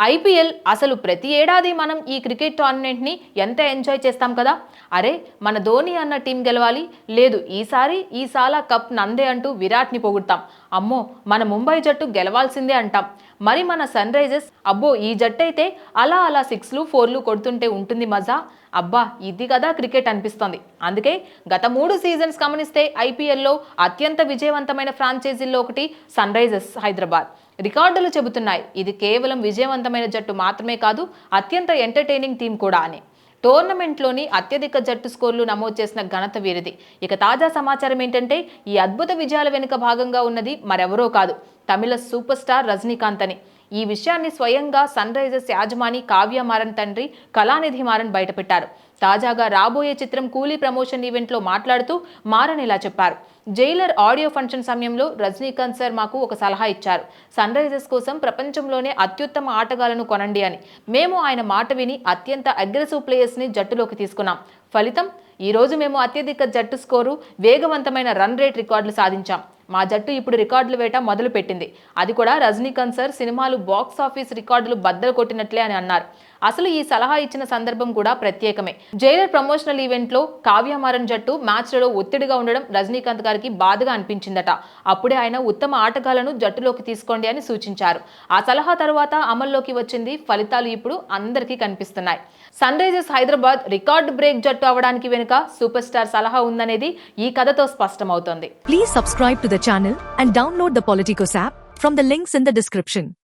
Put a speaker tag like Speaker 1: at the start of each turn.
Speaker 1: IPL అసలు ప్రతి ఏడాది మనం ఈ క్రికెట్ టోర్నమెంట్ని ఎంత ఎంజాయ్ చేస్తాం కదా? అరే మన ధోని అన్న టీం గెలవాలి. లేదు ఈసారి ఈ సాలా కప్ నందే అంటూ విరాట్ని పొగుడతాం. అమ్మో మన ముంబై జట్టు గెలవాల్సిందే అంటాం. మరి మన సన్ రైజర్స్ అబ్బో ఈ జట్టు అయితే అలా అలా సిక్స్లు ఫోర్లు కొడుతుంటే ఉంటుంది మజా. అబ్బా ఇది కదా క్రికెట్ అనిపిస్తోంది. అందుకే గత మూడు సీజన్స్ గమనిస్తే ఐపీఎల్లో అత్యంత విజయవంతమైన ఫ్రాంచైజీల్లో ఒకటి సన్ రైజర్స్ హైదరాబాద్. రికార్డులు చెబుతున్నాయి. ఇది కేవలం విజయవంతమైన జట్టు మాత్రమే కాదు అత్యంత ఎంటర్టైనింగ్ టీం కూడా అని. టోర్నమెంట్లోని అత్యధిక జట్టు స్కోర్లు నమోదు చేసిన ఘనత వీరిది. ఇక తాజా సమాచారం ఏంటంటే ఈ అద్భుత విజయాల వెనుక భాగంగా ఉన్నది మరెవరో కాదు తమిళ సూపర్ స్టార్ రజనీకాంత్ అని. ఈ విషయాన్ని స్వయంగా సన్ రైజర్స్ యాజమాని కావ్య మారన్ తండ్రి కళానిధి మారన్ బయటపెట్టారు. తాజాగా రాబోయే చిత్రం కూలీ ప్రమోషన్ ఈవెంట్లో మాట్లాడుతూ మారన్ ఇలా చెప్పారు. జైలర్ ఆడియో ఫంక్షన్ సమయంలో రజనీకాంత్ సార్ మాకు ఒక సలహా ఇచ్చారు. సన్ రైజర్స్ కోసం ప్రపంచంలోనే అత్యుత్తమ ఆటగాళ్ళను కొనండి అని. మేము ఆయన మాట విని అత్యంత అగ్రెసివ్ ప్లేయర్స్ని జట్టులోకి తీసుకున్నాం. ఫలితం ఈరోజు మేము అత్యధిక జట్టు స్కోరు వేగవంతమైన రన్ రేట్ రికార్డులు సాధించాం. మా జట్టు ఇప్పుడు రికార్డులు వేట మొదలు పెట్టింది అది కూడా రజనీకాంత్ సార్ సినిమాలు బాక్స్ ఆఫీస్ రికార్డులు బద్దలు కొట్టినట్లే అని అన్నారు. అసలు ఈ సలహా ఇచ్చిన సందర్భం కూడా ప్రత్యేకమే. జైలర్ ప్రమోషనల్ ఈవెంట్లో కావ్యమారన్ జట్టు మ్యాచ్లలో ఒత్తిడిగా ఉండడం రజనీకాంత్ గారికి బాధగా అనిపించిందట. అప్పుడే ఆయన ఉత్తమ ఆటగాళ్ళను జట్టులోకి తీసుకోండి అని సూచించారు. ఆ సలహా తర్వాత అమల్లోకి వచ్చింది. ఫలితాలు ఇప్పుడు అందరికీ కనిపిస్తున్నాయి. Sunrisers Hyderabad record break జట్టు అవడానికి వెనుక సూపర్ స్టార్ సలహా ఉందనేది ఈ కథతో స్పష్టమవుతోంది.
Speaker 2: Please subscribe to the channel and download the Politicos app from the links in the description.